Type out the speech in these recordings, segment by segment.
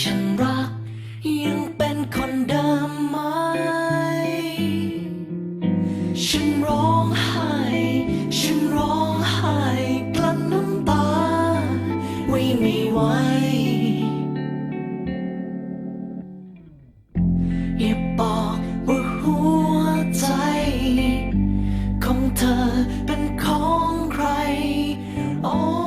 ฉันรัก ยังเป็นคนเดิมไหม ฉันร้องไห้ ฉันร้องไห้กลั้นน้ำตา ไว้ไม่ไหวอย่าบอกว่าหัวใจ ของเธอเป็นของใคร oh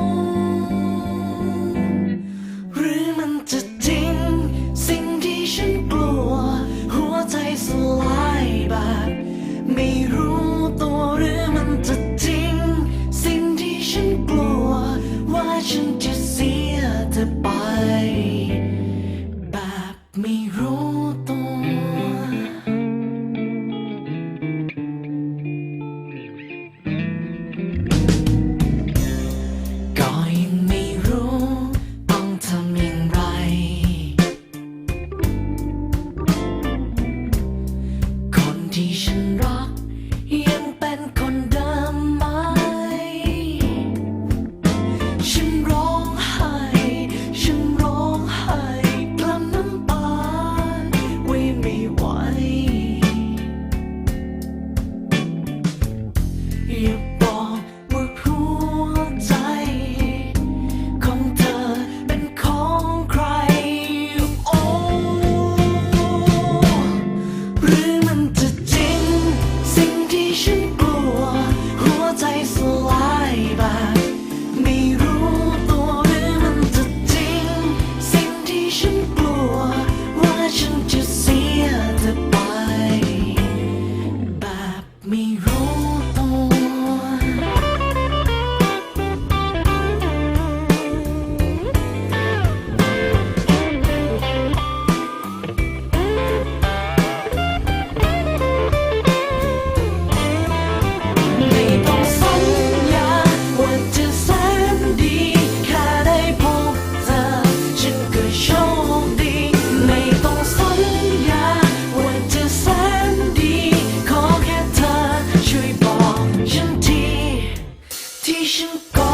station call.